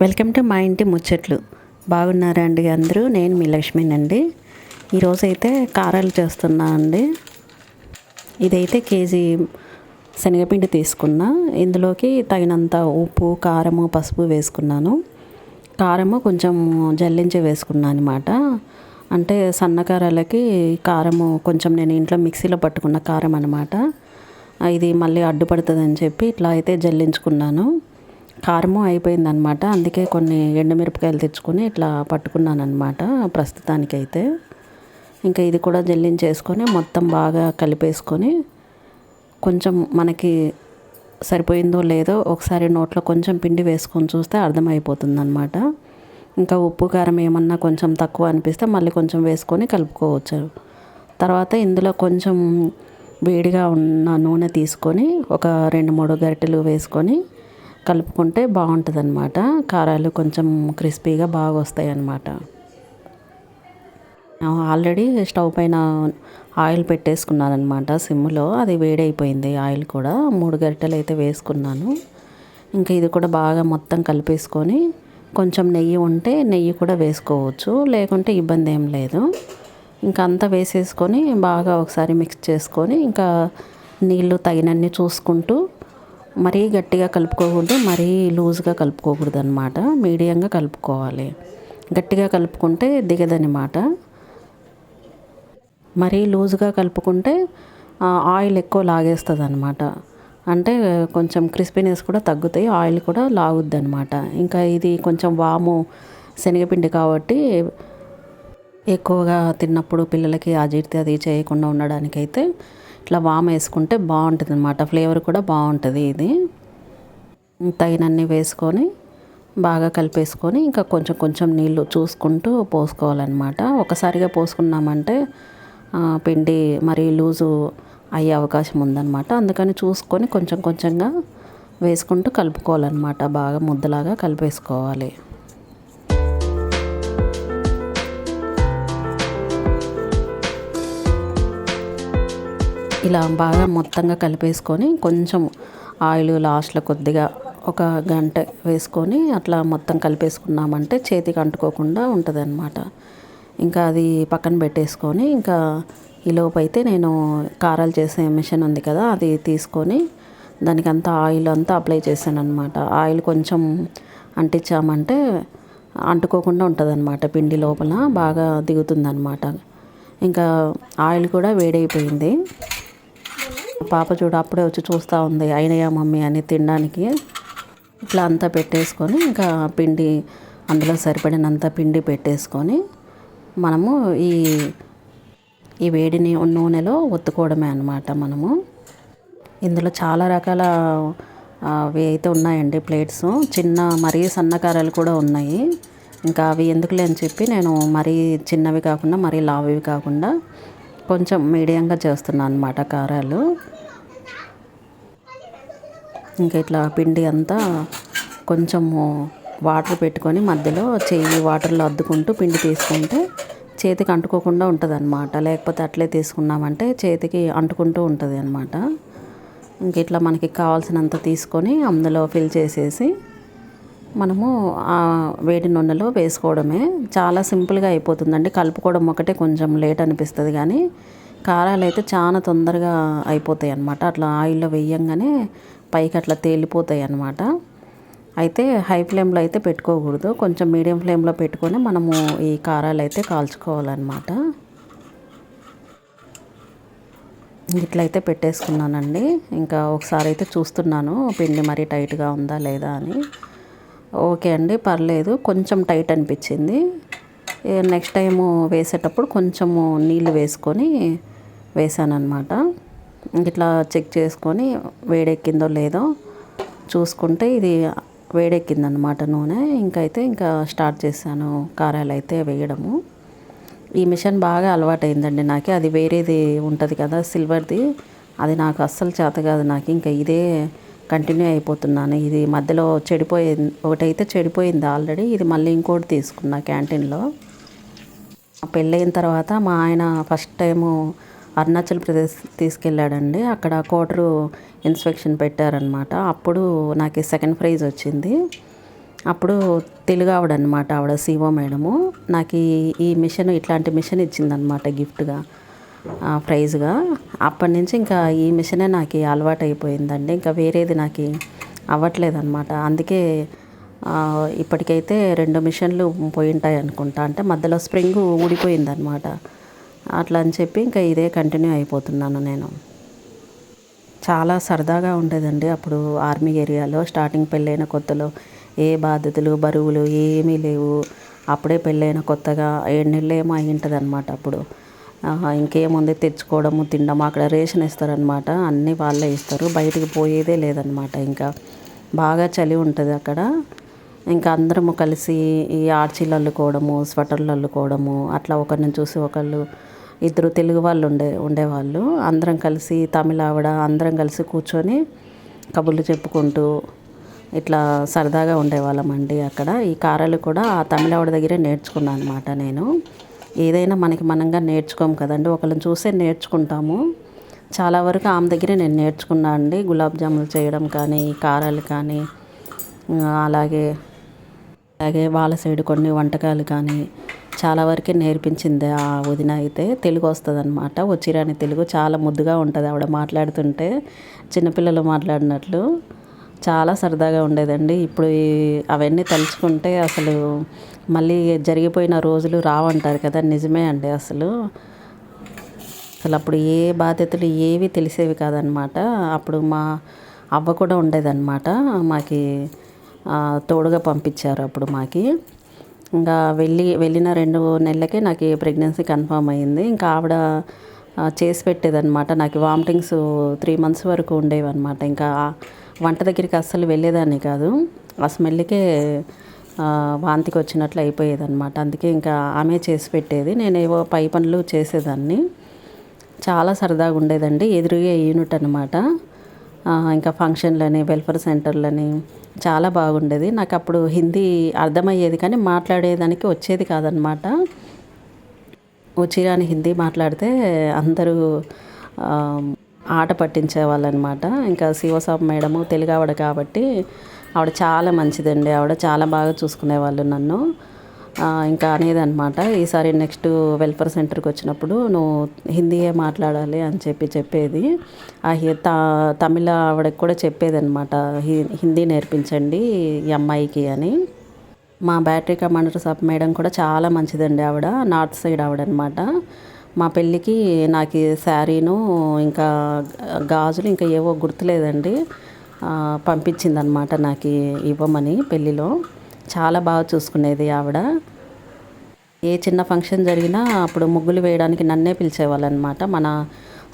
Welcome to మా ఇంటి ముచ్చట్లు. బాగున్నారా అండి అందరూ? నేను మీ లక్ష్మినండి. ఈరోజైతే కారాలు చేస్తున్నా అండి. ఇదైతే కేజీ శనగపిండి తీసుకున్నా. ఇందులోకి తగినంత ఉప్పు కారము పసుపు వేసుకున్నాను. కారము కొంచెం జల్లించి వేసుకున్నాను అనమాట అంటే సన్నకారాలకి కారము కొంచెం నేను ఇంట్లో మిక్సీలో పట్టుకున్న కారం అనమాట ఇది మళ్ళీ అడ్డుపడుతుందని చెప్పి ఇట్లా అయితే జల్లించుకున్నాను. కారము అయిపోయిందనమాట అందుకే కొన్ని ఎండుమిరపకాయలు తెచ్చుకొని ఇట్లా పట్టుకున్నాను అనమాట ప్రస్తుతానికైతే. ఇంకా ఇది కూడా జల్లించేసుకొని మొత్తం బాగా కలిపేసుకొని కొంచెం మనకి సరిపోయిందో లేదో ఒకసారి నోట్లో కొంచెం పిండి వేసుకొని చూస్తే అర్థమైపోతుంది అనమాట ఇంకా ఉప్పు కారం ఏమన్నా కొంచెం తక్కువ అనిపిస్తే మళ్ళీ కొంచెం వేసుకొని కలుపుకోవచ్చు. తర్వాత ఇందులో కొంచెం వేడిగా ఉన్న నూనె తీసుకొని ఒక రెండు మూడు గరిటెలు వేసుకొని కలుపుకుంటే బాగుంటుంది అనమాట కారాలు కొంచెం క్రిస్పీగా బాగా వస్తాయి అన్నమాట ఆల్రెడీ స్టవ్ పైన ఆయిల్ పెట్టేసుకున్నాను అనమాట సిమ్లో. అది వేడైపోయింది ఆయిల్ కూడా. మూడు గరిటెలు అయితే వేసుకున్నాను. ఇంకా ఇది కూడా బాగా మొత్తం కలిపేసుకొని కొంచెం నెయ్యి ఉంటే నెయ్యి కూడా వేసుకోవచ్చు. లేకుంటే ఇబ్బంది ఏం లేదు. ఇంకా అంతా వేసేసుకొని బాగా ఒకసారి మిక్స్ చేసుకొని ఇంకా నీళ్ళు తగినన్ని చూసుకుంటూ మరీ గట్టిగా కలుపుకోకూడదు మరీ లూజ్గా కలుపుకోకూడదు అనమాట మీడియంగా కలుపుకోవాలి. గట్టిగా కలుపుకుంటే దిగదనమాట మరీ లూజ్గా కలుపుకుంటే ఆయిల్ ఎక్కువ లాగేస్తుంది అనమాట అంటే కొంచెం క్రిస్పీనెస్ కూడా తగ్గుతాయి ఆయిల్ కూడా లాగుద్ది అనమాట ఇంకా ఇది కొంచెం వాము శనగపిండి కాబట్టి ఎక్కువగా తిన్నప్పుడు పిల్లలకి అజీర్తి అది చేయకుండా ఉండడానికైతే ఇట్లా వామ్ వేసుకుంటే బాగుంటుంది అనమాట ఫ్లేవర్ కూడా బాగుంటుంది ఇది. తగినన్ని వేసుకొని బాగా కలిపేసుకొని ఇంకా కొంచెం కొంచెం నీళ్ళు చూసుకుంటూ పోసుకోవాలన్నమాట. ఒకసారిగా పోసుకున్నామంటే పిండి మరీ లూజు అయ్యే అవకాశం ఉందన్నమాట. అందుకని చూసుకొని కొంచెం కొంచెంగా వేసుకుంటూ కలుపుకోవాలన్నమాట. బాగా ముద్దలాగా కలిపేసుకోవాలి. ఇలా బాగా మొత్తంగా కలిపేసుకొని కొంచెం ఆయిల్ లాస్ట్లో కొద్దిగా ఒక గంట వేసుకొని అట్లా మొత్తం కలిపేసుకున్నామంటే చేతికి అంటుకోకుండా ఉంటుంది అనమాట ఇంకా అది పక్కన పెట్టేసుకొని ఇంకా ఈలోపు అయితే నేను కారాలు చేసే మిషన్ ఉంది కదా అది తీసుకొని దానికి అంతా ఆయిల్ అంతా అప్లై చేశాను అనమాట ఆయిల్ కొంచెం అంటించామంటే అంటుకోకుండా ఉంటుంది అనమాట పిండి లోపల బాగా దిగుతుంది అనమాట ఇంకా ఆయిల్ కూడా వేడైపోయింది. పాప చూడు అప్పుడే వచ్చి చూస్తూ ఉంది అయినయా మమ్మీ అని తినడానికి. ఇట్లా అంతా పెట్టేసుకొని ఇంకా పిండి అందులో సరిపడినంత పిండి పెట్టేసుకొని మనము ఈ ఈ వేడిని నూనెలో ఒత్తుకోవడమే అనమాట మనము. ఇందులో చాలా రకాల అవి అయితే ఉన్నాయండి ప్లేట్స్. చిన్న మరీ సన్నకారాలు కూడా ఉన్నాయి. ఇంకా అవి ఎందుకులే అని చెప్పి నేను మరీ చిన్నవి కాకుండా మరీ లావువి కాకుండా కొంచెం మీడియంగా చేస్తున్నాను అనమాట కారాలు. ఇంకా ఇట్లా పిండి అంతా కొంచెము వాటర్ పెట్టుకొని మధ్యలో చేయి వాటర్లో అద్దుకుంటూ పిండి తీసుకుంటే చేతికి అంటుకోకుండా ఉంటుంది అనమాట లేకపోతే అట్లే తీసుకున్నామంటే చేతికి అంటుకుంటూ ఉంటుంది అనమాట ఇంక ఇట్లా మనకి కావాల్సినంత తీసుకొని అందులో ఫిల్ చేసేసి మనము ఆ వేడి నూనెలో వేసుకోవడమే. చాలా సింపుల్గా అయిపోతుందండి. కలుపుకోవడం ఒకటే కొంచెం లేట్ అనిపిస్తుంది కానీ కారాలు అయితే చాలా తొందరగా అయిపోతాయి అన్నమాట అట్లా ఆయిల్లో వేయంగానే పైకి అట్లా తేలిపోతాయి అన్నమాట అయితే హై ఫ్లేమ్లో అయితే పెట్టుకోకూడదు. కొంచెం మీడియం ఫ్లేమ్లో పెట్టుకొని మనము ఈ కారాలు అయితే కాల్చుకోవాలన్నమాట. ఇట్లయితే పెట్టేసుకున్నానండి. ఇంకా ఒకసారి అయితే చూస్తున్నాను పిండి మరీ టైట్గా ఉందా లేదా అని. ఓకే అండి పర్లేదు. కొంచెం టైట్ అనిపించింది. నెక్స్ట్ టైము వేసేటప్పుడు కొంచెము నీళ్ళు వేసుకొని వేసానమాట ఇట్లా చెక్ చేసుకొని వేడెక్కిందో లేదో చూసుకుంటే ఇది వేడెక్కిందనమాట నూనె. ఇంకైతే ఇంకా స్టార్ట్ చేశాను కారాలు అయితే వేయడము. ఈ మిషన్ బాగా అలవాటైందండి నాకు. అది వేరేది ఉంటుంది కదా సిల్వర్ది. అది నాకు అస్సలు చేత కాదు నాకు. ఇంకా ఇదే కంటిన్యూ అయిపోతున్నాను. ఇది మధ్యలో చెడిపోయింది ఒకటైతే చెడిపోయింది ఆల్రెడీ. ఇది మళ్ళీ ఇంకోటి తీసుకున్నా క్యాంటీన్లో. పెళ్ళయిన తర్వాత మా ఆయన ఫస్ట్ టైము అరుణాచల్ ప్రదేశ్ తీసుకెళ్ళాడండి. అక్కడ కోటరు ఇన్స్పెక్షన్ పెట్టారనమాట. అప్పుడు నాకు సెకండ్ ప్రైజ్ వచ్చింది. అప్పుడు తెలుగు ఆవిడ అనమాట ఆవిడ సీఓ మేడము. నాకు ఈ మిషన్ ఇట్లాంటి మిషన్ ఇచ్చిందనమాట గిఫ్ట్గా. ప్రైజ్గా. అప్పటి నుంచి ఇంకా ఈ మిషనే నాకు అలవాటు అయిపోయిందండి. ఇంకా వేరేది నాకు అవ్వట్లేదు అనమాట అందుకే ఇప్పటికైతే రెండు మిషన్లు పోయి ఉంటాయి అనుకుంటా. అంటే మధ్యలో స్ప్రింగ్ ఊడిపోయిందనమాట అట్లా అని చెప్పి ఇంకా ఇదే కంటిన్యూ అయిపోతున్నాను నేను. చాలా సరదాగా ఉండేదండి అప్పుడు ఆర్మీ ఏరియాలో. స్టార్టింగ్ పెళ్ళైన కొత్తలో ఏ బాధ్యతలు బరువులు ఏమీ లేవు. అప్పుడే పెళ్ళైన కొత్తగా ఏడు నెలలు ఏమో అయి ఉంటుంది అనమాట అప్పుడు. ఇంకేముంది? తెచ్చుకోవడము తినడము అక్కడ రేషన్ ఇస్తారనమాట అన్నీ వాళ్ళే ఇస్తారు. బయటికి పోయేదే లేదనమాట ఇంకా. బాగా చలి ఉంటుంది అక్కడ. ఇంకా అందరము కలిసి ఈ ఆర్చీలు అల్లుకోవడము స్వెటర్లు అల్లుకోవడము అట్లా ఒకరిని చూసి ఒకళ్ళు ఇద్దరు తెలుగు వాళ్ళు ఉండే ఉండేవాళ్ళు. అందరం కలిసి తమిళ ఆవిడ అందరం కలిసి కూర్చొని కబుర్లు చెప్పుకుంటూ ఇట్లా సరదాగా ఉండేవాళ్ళమండి అక్కడ. ఈ కారాలు కూడా ఆ తమిళ ఆవిడ దగ్గరే నేర్చుకున్నాను అనమాట నేను. ఏదైనా మనకి మనంగా నేర్చుకోం కదండి. ఒకళ్ళని చూసే నేర్చుకుంటాము. చాలా వరకు ఆమె దగ్గరే నేను నేర్చుకున్నా అండి. గులాబ్ జాములు చేయడం కానీ కారాలు కానీ అలాగే అలాగే వాళ్ళ సైడ్ కొన్ని వంటకాలు కానీ చాలా వరకే నేర్పించింది ఆ వదిన అయితే. తెలుగు వస్తుంది అనమాట వచ్చిరాని తెలుగు చాలా ముద్దుగా ఉంటుంది ఆవిడ మాట్లాడుతుంటే. చిన్నపిల్లలు మాట్లాడినట్లు. చాలా సరదాగా ఉండేదండి. ఇప్పుడు అవన్నీ తలుచుకుంటే అసలు మళ్ళీ జరిగిపోయిన రోజులు రావంటారు కదా నిజమే అండి అసలు. అసలు అప్పుడు ఏ బాధ్యతలు ఏవి తెలిసేవి కాదనమాట. అప్పుడు మా అవ్వ కూడా ఉండేదన్నమాట మాకి తోడుగా పంపించారు అప్పుడు మాకి. ఇంకా వెళ్ళి వెళ్ళిన రెండు నెలలకే నాకు ప్రెగ్నెన్సీ కన్ఫర్మ్ అయింది. ఇంకా ఆవిడ చేసి పెట్టేదన్నమాట నాకు వామిటింగ్స్ త్రీ మంత్స్ వరకు ఉండేవి అనమాట ఇంకా వంట దగ్గరికి అస్సలు వెళ్ళేదాన్ని కాదు. ఆ స్మెల్కే వాంతికి వచ్చినట్లు అయిపోయేదన్నమాట. అందుకే ఇంకా ఆమె చేసి పెట్టేది. నేనేవో పై పనులు చేసేదాన్ని. చాలా సరదాగా ఉండేదండి. ఎదురుగా యూనిట్ అనమాట ఇంకా ఫంక్షన్లని వెల్ఫేర్ సెంటర్లని చాలా బాగుండేది. నాకు అప్పుడు హిందీ అర్థమయ్యేది కానీ మాట్లాడేదానికి వచ్చేది కాదనమాట వచ్చిరాని హిందీ మాట్లాడితే అందరూ ఆట పట్టించేవాళ్ళనమాట. ఇంకా శివసాబ్ మేడము తెలుగు ఆవిడ కాబట్టి ఆవిడ చాలా మంచిదండి. ఆవిడ చాలా బాగా చూసుకునేవాళ్ళు నన్ను. ఇంకా అనేదన్నమాట ఈసారి నెక్స్ట్ వెల్ఫేర్ సెంటర్కి వచ్చినప్పుడు నువ్వు హిందీయే మాట్లాడాలి అని చెప్పి చెప్పేది. ఆ హి- త- తమిళ ఆవిడకి కూడా చెప్పేది అనమాట హిందీ నేర్పించండి ఈ అమ్మాయికి అని. మా బ్యాటరీ కమాండర్ సబ్ మేడం కూడా చాలా మంచిదండి ఆవిడ నార్త్ సైడ్ ఆవిడ అనమాట మా పెళ్ళికి నాకు శారీను ఇంకా గాజులు ఇంకా ఏవో గుర్తులేదండి. పంపించిందనమాట నాకు ఇవ్వమని పెళ్ళిలో. చాలా బాగా చూసుకునేది ఆవిడ. ఏ చిన్న ఫంక్షన్ జరిగినా అప్పుడు ముగ్గులు వేయడానికి నన్నే పిలిచేవాళ్ళు అనమాట మన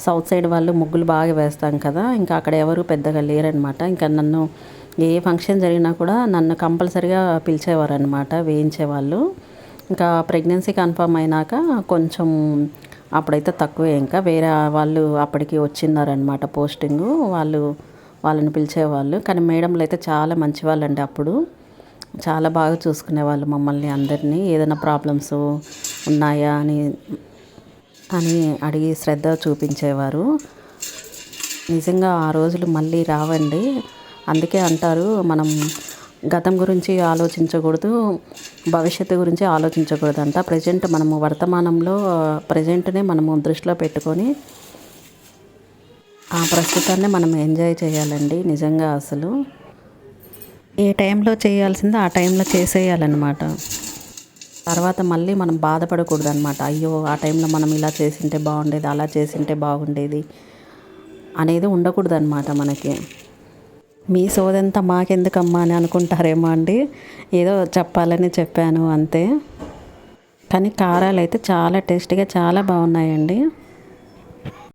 సౌత్ సైడ్ వాళ్ళు ముగ్గులు బాగా వేస్తాం కదా ఇంకా అక్కడ ఎవరు పెద్దగా లేరనమాట ఇంకా నన్ను ఏ ఫంక్షన్ జరిగినా కూడా నన్ను కంపల్సరిగా పిలిచేవారు అనమాట వేయించేవాళ్ళు. ఇంకా ప్రెగ్నెన్సీ కన్ఫర్మ్ అయినాక కొంచెం అప్పుడైతే తక్కువే ఇంకా. వేరే వాళ్ళు అప్పటికి వచ్చిన్నారనమాట పోస్టింగు. వాళ్ళు వాళ్ళని పిలిచేవాళ్ళు. కానీ మేడంలు అయితే చాలా మంచి వాళ్ళండి అప్పుడు. చాలా బాగా చూసుకునేవాళ్ళు మమ్మల్ని అందరినీ. ఏదైనా ప్రాబ్లమ్స్ ఉన్నాయా అని అని అడిగి శ్రద్ధ చూపించేవారు. నిజంగా ఆ రోజులు మళ్ళీ రావండి. అందుకే అంటారు మనం గతం గురించి ఆలోచించకూడదు భవిష్యత్తు గురించి ఆలోచించకూడదు అంట ప్రజెంట్ మనము వర్తమానంలో ప్రజెంట్నే మనము దృష్టిలో పెట్టుకొని ఆ ప్రస్తుతాన్ని మనం ఎంజాయ్ చేయాలండి నిజంగా అసలు. ఏ టైంలో చేయాల్సిందో ఆ టైంలో చేసేయాలన్నమాట. తర్వాత మళ్ళీ మనం బాధపడకూడదు అనమాట అయ్యో ఆ టైంలో మనం ఇలా చేసింటే బాగుండేది అలా చేసింటే బాగుండేది అనేది ఉండకూడదు అనమాట మనకి. మీ సోదంతా మాకెందుకమ్మా అని అనుకుంటారేమో అండి. ఏదో చెప్పాలని చెప్పాను అంతే. కానీ కారాలు అయితే చాలా టేస్టీగా చాలా బాగున్నాయండి.